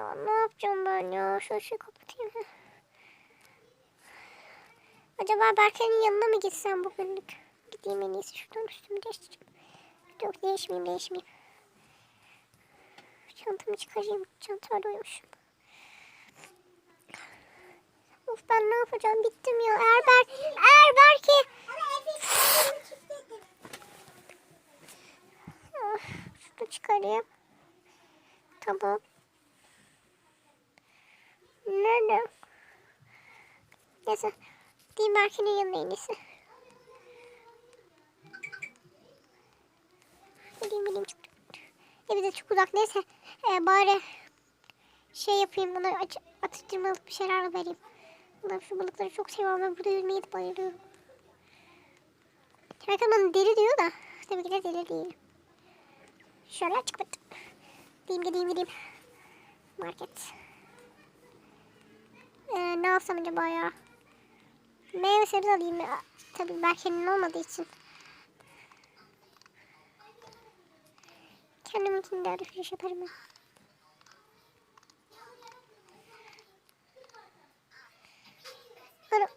ya. Ne yapacağım ben ya? Şu ışığı kapatayım. Acaba Berke'nin yanına mı gitsem bugünlük? Gideyim en iyisi şuradan üstümü değiştireyim. Yok değişmeyeyim değişmeyeyim. Çantamı çıkarayım. Çantaya doymuşum. Of ben ne yapacağım? Bittim ya. Eğer, Ber eğer Berke... Ah, Şunu çıkarayım. Tamam. Nerede? Neyse. Diyeyim Berke'nin yanına en iyisi. Gideyim gideyim çık. Evi de çok uzak. Neyse. Ee, bari şey yapayım. Buna aç, atıştırmalık bir şeyler vereyim. Ben şu balıkları çok seviyorum. Ben burada yüzmeyi de bayılıyorum. Herkes bana deli diyor da. Tabii ki de deli değil. Şöyle çıkıp Gideyim gideyim gideyim. Market. Ee, ne yapsam acaba ya? Meyve sebze alayım. Tabii Berke'nin olmadığı için. Kendim için de alışveriş yaparım ben. Ana.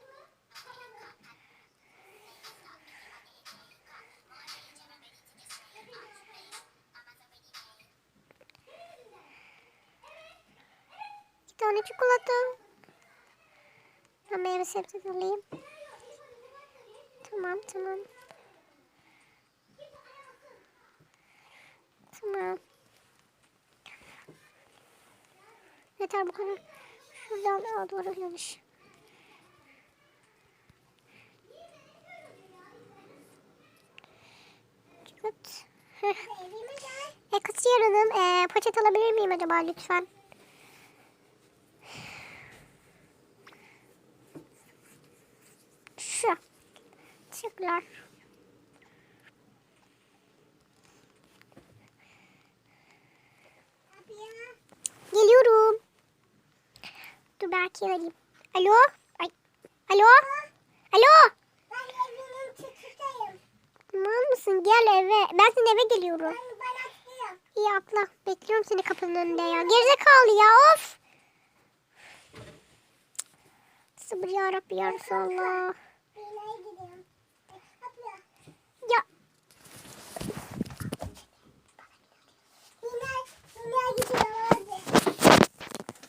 İki tane çikolata. Ben meyve sebze alayım. Tamam tamam. Tamam. Yeter bu kadar. Şuradan al doğru yanlış. Evet. E, Kasiyer Hanım, e, paçet alabilir miyim acaba lütfen? Şu. Teşekkürler. Geliyorum. Dur belki arayayım. Alo? Ay. Alo? Alo? Mal mısın? Gel eve. Ben senin eve geliyorum. İyi atla. Bekliyorum seni kapının önünde ya. Gerizekalı ya of. Sabır ya Rabbi ya Resulallah. Ya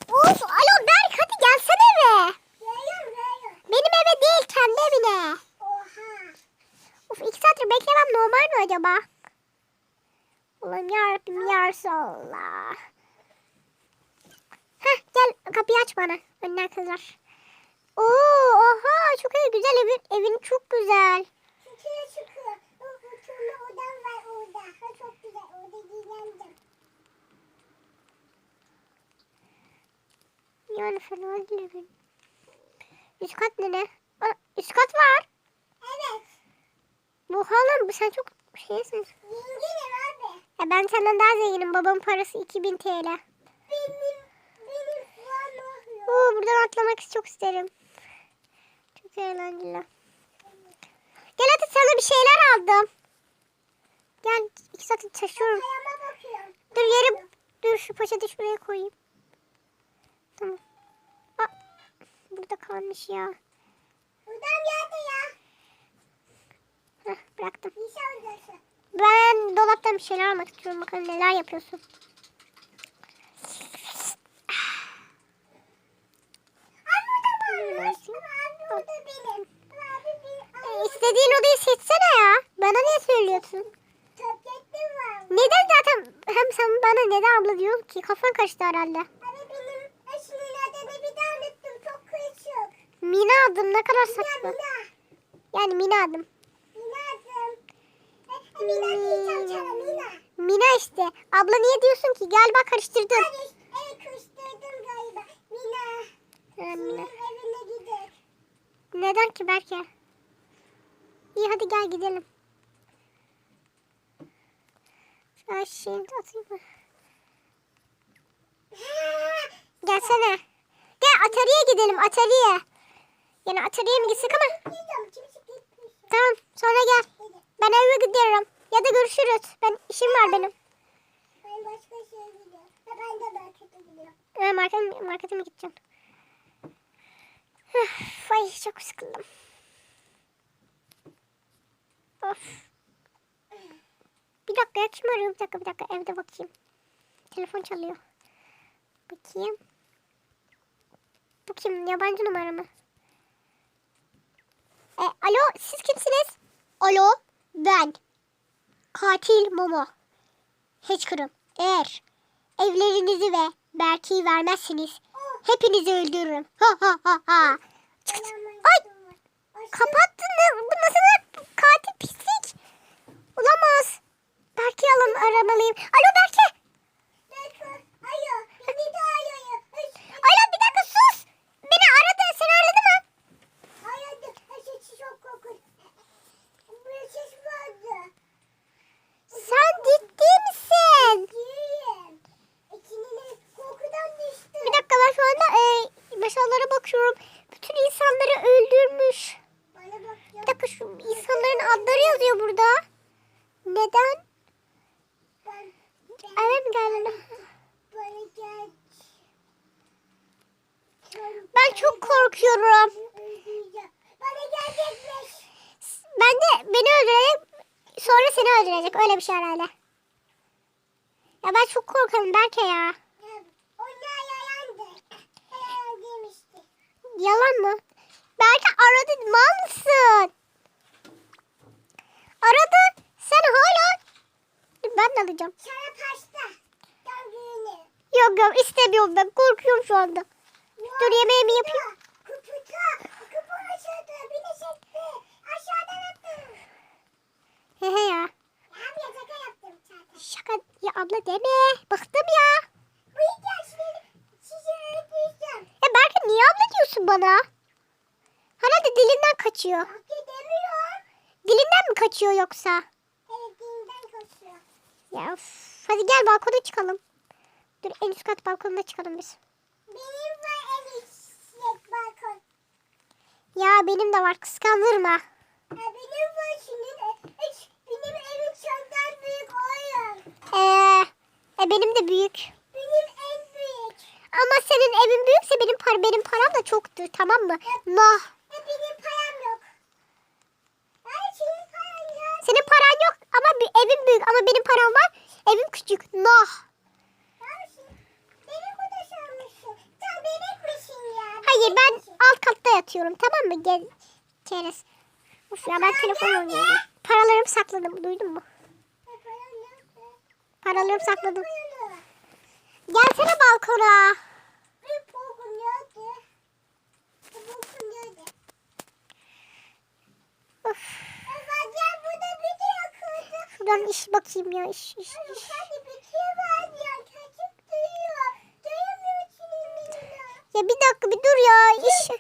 of alo Berk hadi gelsene eve. Benim eve değil kendi evine. Of iki saattir beklemem normal mi acaba? Allah'ım yarabbim ya Resulallah. Heh gel kapıyı aç bana. Önden kızar. Oo oha çok iyi güzel evin, evin çok güzel. Yani fena değil evin. Üst kat ne ne? Üst kat var. Bu halam sen çok şeysin. Ya ben senden daha zenginim. Babamın parası 2000 TL. Oo, buradan atlamak çok isterim. Çok eğlenceli. Gel hadi sana bir şeyler aldım. Gel iki saat taşıyorum. Dur yere dur şu poşeti şuraya koyayım. Tamam. Aa, burada kalmış ya. Heh, bıraktım. Ben dolaptan bir şeyler almak istiyorum. Bakalım neler yapıyorsun. E, İstediğin odayı seçsene ya. Bana niye söylüyorsun? Neden zaten hem sen bana neden abla diyorsun ki? Kafan karıştı herhalde. Mina adım ne kadar saçma. Yani Mina adım. Mina işte. Abla niye diyorsun ki? Galiba karıştırdın. Ha, Mina. Neden ki Berke? İyi hadi gel gidelim. Ay şimdi atayım mı? Gelsene. Gel Atari'ye gidelim Atari'ye. Yani Atari'ye mi gitsek ama? Tamam sonra gel. Ben eve gidiyorum. Ya da görüşürüz. Ben işim var benim. Ben başka şeye gidiyorum. Ben de markete gidiyorum. Ee, Markete mi gideceğim? Üf, Ay çok sıkıldım. Of. Bir dakika ya kim arıyor? Bir dakika bir dakika evde bakayım. Telefon çalıyor. Bakayım. Bu kim? Yabancı numara mı? E, alo siz kimsiniz? Alo ben. Katil Momo. Hacker'ım. Eğer evlerinizi ve Berke'yi vermezseniz hepinizi öldürürüm. Ha ha ha ha. Ay kapattın? Bu nasıl katil pislik? Olamaz. Berke'yi alın aramalıyım. Alo bir dakika sus. Beni aradı. Seni aradı mı? Sen ciddi misin? Bir dakika ben şu anda meşallara bakıyorum. Bütün insanları öldürmüş. Bir dakika şu insanların adları yazıyor burada. Neden? Eve mi geldin? Ben çok korkuyorum. Ben de beni öldürecek sonra seni öldürecek. Öyle bir şey herhalde. Ya ben çok korkarım Berke ya. Yalan mı? Belki aradı. Mal mısın? Aradı. Sen hala... Ben de alacağım. Sana pasta. Yok yok istemiyorum ben. Korkuyorum şu anda. Dur yemeğimi yapayım. Kuputa. Kupu aşağıda. Beni çekti. Aşağıdan attım. He he ya. Ya şaka yaptım zaten. Şaka ya abla deme. Bıktım ya. Bu ihtiyaçları size öğreteceğim. Ya Berke niye abla diyorsun bana? Herhalde dilinden kaçıyor. Dilinden mi kaçıyor yoksa? Evet dinden koşuyor. Ya. Hadi gel balkona çıkalım. Dur en üst kat balkonuna çıkalım biz. Benim var en yüksek balkon. Ya benim de var kıskandırma. Ha, benim var şimdi. Üç, benim evim çoktan büyük oyun. Ee, e, benim de büyük. Ama senin evin büyükse benim par benim param da çoktur tamam mı? Nah. E benim param yok. Ay senin paran yok. Senin paran yok ama bir evin büyük ama benim param var. Evim küçük. Nah. Ya? Hayır ben alt katta yatıyorum tamam mı? Gel. Çerez. Of ya ben telefon oynuyorum. Paralarımı sakladım duydun mu? E. Paralarımı sakladım. Gelsene balkona. Şuradan iş bakayım ya iş iş iş. var ya. Bir dakika bir dur ya iş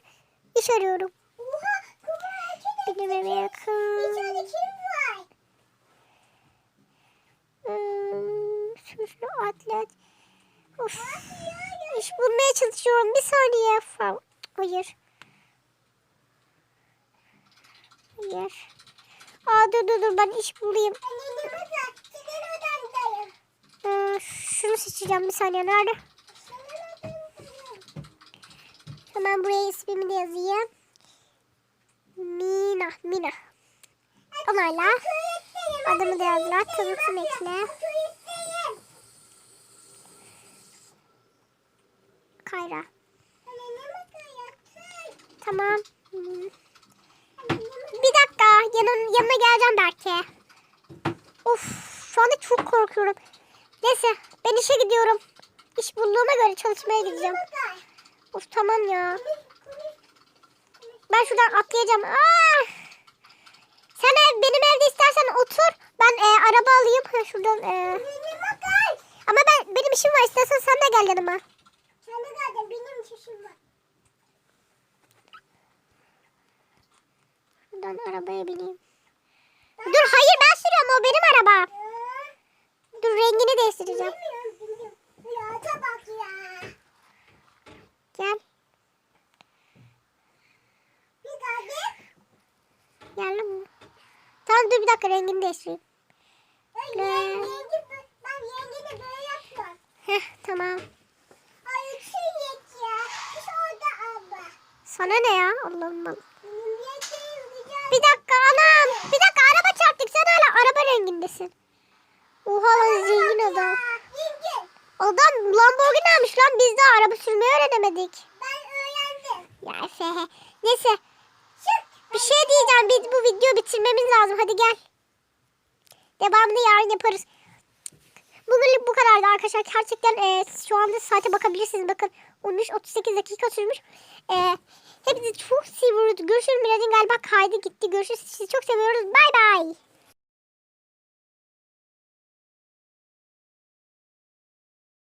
iş arıyorum. Benim eve yakın. İçeride kim var? Hmm, atlet. Of. İş bulmaya çalışıyorum. Bir saniye. Fa- Hayır. Hayır. Aa dur dur dur ben iş bulayım. Ee, şunu seçeceğim bir saniye. Nerede? Hemen buraya ismimi de yazayım. Mina. Mina. Onayla. Adımı da yazdılar. Tanıtım ekle. Kayra. Tamam. Bir dakika. Yanın, yanına geleceğim belki. Of şu anda çok korkuyorum. Neyse ben işe gidiyorum. İş bulduğuma göre çalışmaya gideceğim. Of tamam ya. Ben şuradan atlayacağım. Aa! Sen ev, benim evde istersen otur. Ben e, araba alayım. Ha, şuradan. e. Ama ben benim işim var. İstersen sen de gel yanıma. Sen de zaten benim çişim var. Şuradan arabaya bineyim. Dur hayır ben sürüyorum. O benim araba. Ee, Dur rengini değiştireceğim. Gel. Geldim mi? Tamam dur bir dakika rengini değiştireyim. Yengi, ben yengini böyle yapıyorum. Heh tamam. Ay şey. Sana ne ya? Allah'ım Allah. Bir dakika anam. Bir dakika araba çarptık. Sen hala araba rengindesin. Oha lan zengin adam. Adam Lamborghini almış lan. Biz daha araba sürmeyi öğrenemedik. ben öğrendim. Ya Efe. Neyse. Bir şey diyeceğim. Biz bu videoyu bitirmemiz lazım. Hadi gel. Devamını yarın yaparız. Bugünlük bu kadardı arkadaşlar. Gerçekten e, şu anda saate bakabilirsiniz. Bakın 13.38 dakika sürmüş. E, hepinizi çok seviyoruz. Görüşürüz. Mirad'in galiba kaydı gitti. Görüşürüz. Sizi çok seviyoruz. Bay bay.